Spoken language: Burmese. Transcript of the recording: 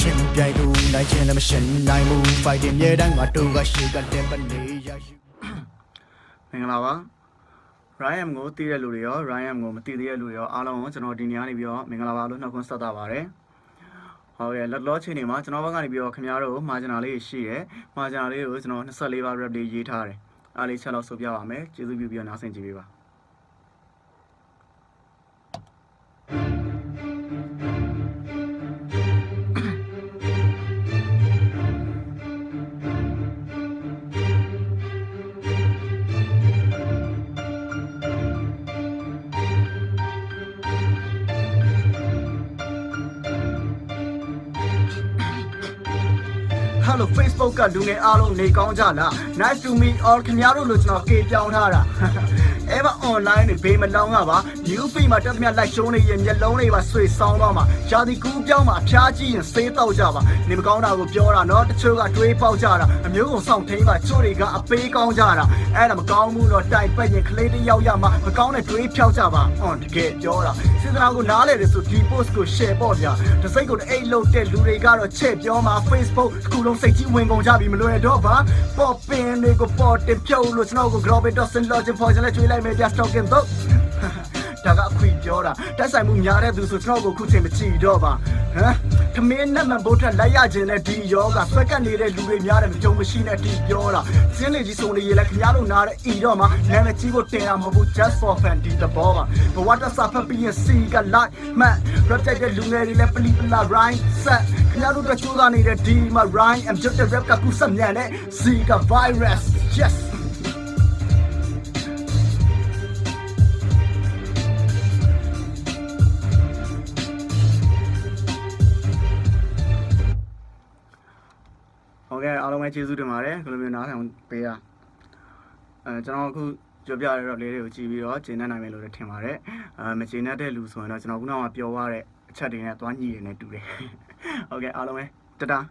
ရှင်ပြိုင်သူနိုင်ခြင်းလည်းမရှင်နိုင်ဘူး fighting မြေတိုင်းမှာတူကရှိကတဲ့ပနေရရှိမင်္ဂလာပါ Ryan ကိုသိတဲ့လူတွေရော Ryan ကိုမသိသေးတဲ့လူတွေရောအားလုံးကိုကျွန်တော်ဒီနေ့ကနေပြီးတော့မင်္ဂလာပါလို့နှုတ်ခွန်းဆက်တာပါတယ်ဟုတ်ကဲ့လက်လောချိန်နေမှာကျွန်တော်ဘက်ကနေပြီးတော့ခင်ဗျားတို့မာဂျင်နာလေးရှိတယ်မာဂျင်နာလေးကိုကျွန်တော်24ပါ rep လေးရေးထားတယ်အားလေးချက်တော့ဆိုပြပါမယ်ကျေးဇူးပြုပြီးတော့နားဆင်ကြည့်ပေးပါ Hello Facebook ကလူငယ်အားလုံးနေကောင်းကြလား Nice to meet all ခင်ဗျားတို့လို့ကျွန်တော်ကေပြောင်းထားတာ Ever online နေဘေးမလောင်းကပါ New feed မှာတက်သမျှ like ရှုံးနေရင်မျက်လုံးတွေပါဆွေဆောင်းတော့မှာယာဒီကူးပြောင်းမှာဖျားကြည့်ရင်ဆေးတော့ကြပါနေမကောင်းတာကိုပြောတာနော်တချို့ကတွေးပေါက်ကြတာအမျိုးကုန်ဆောင်ထိန်ပါချို့တွေကအပေးကောင်းကြတာအဲ့ဒါမကောင်းဘူးတော့တိုင်ပတ်ရင်ကလေးတစ်ယောက်ရမှာမကောင်းတဲ့တွေးဖြောက်ကြပါ on တကယ်ပြောတာစေတနာကိုနားလေတယ်ဆိုဒီ post ကို share ပေါ့ဗျာတစ်စိတ်ကိုအိတ်လို့တဲ့လူတွေကတော့ချက်ပြောမှာ Facebook တစ်ခုလုံးစိတ်ကြီးဝင်ကုန်ကြပြီမလွယ်တော့ပါပေါ်ပင်တွေကိုပေါ်တင်ဖြုတ်လို့ကျွန်တော်ကို global dot login ပေါ်ချင်လဲကျွေးလိုက်မယ်ဗျာ stalking တော့ဒါကအခွေပြောတာတက်ဆိုင်မှုများတဲ့သူဆိုကျွန်တော်ကိုခုချိန်မချီတော့ပါ ဟမ်ခမင်းနဲ့မဘိုးထက်လိုက်ရခြင်းနဲ့ဒီယောဂဆွဲကပ်နေတဲ့လူတွေများတယ်မကြုံမရှိနဲ့ဒီပြောတာစင်းလေကြီးစုံနေရလဲခင်ဗျားတို့နားတဲ့ဤတော့မှာနာမည်ကြီးဖို့တင်တာမဟုတ်ဘူး just for fan ဒီသဘောပါဘဝတဆာဖတ်ပြီးရင်စီက like မှတ် rap တဲ့တဲ့လူငယ်တွေလည်းပလီပလာ rhyme set ခင်ဗျားတို့တို့ကြိုးစားနေတဲ့ဒီမှာ rhyme I'm just a rap ကကုစမြန်တဲ့စီက virus yes ဟုတ်ကဲ့အားလုံးပဲကျေးဇူးတင်ပါတယ်ဒီလိုမျိုးနားထောင်ပေးရအဲကျွန်တော်အခုပြောပြရတော့လေးတွေကိုကြည့်ပြီးတော့ကျင်းနေနိုင်မယ်လို့လည်းထင်ပါတယ်အဲမကျင်းတဲ့လူဆိုရင်တော့ကျွန်တော်ခုနကပြောရတဲ့အချက်တွေနဲ့သွားညီရနေတူတယ်ဟုတ်ကဲ့အားလုံးပဲတတား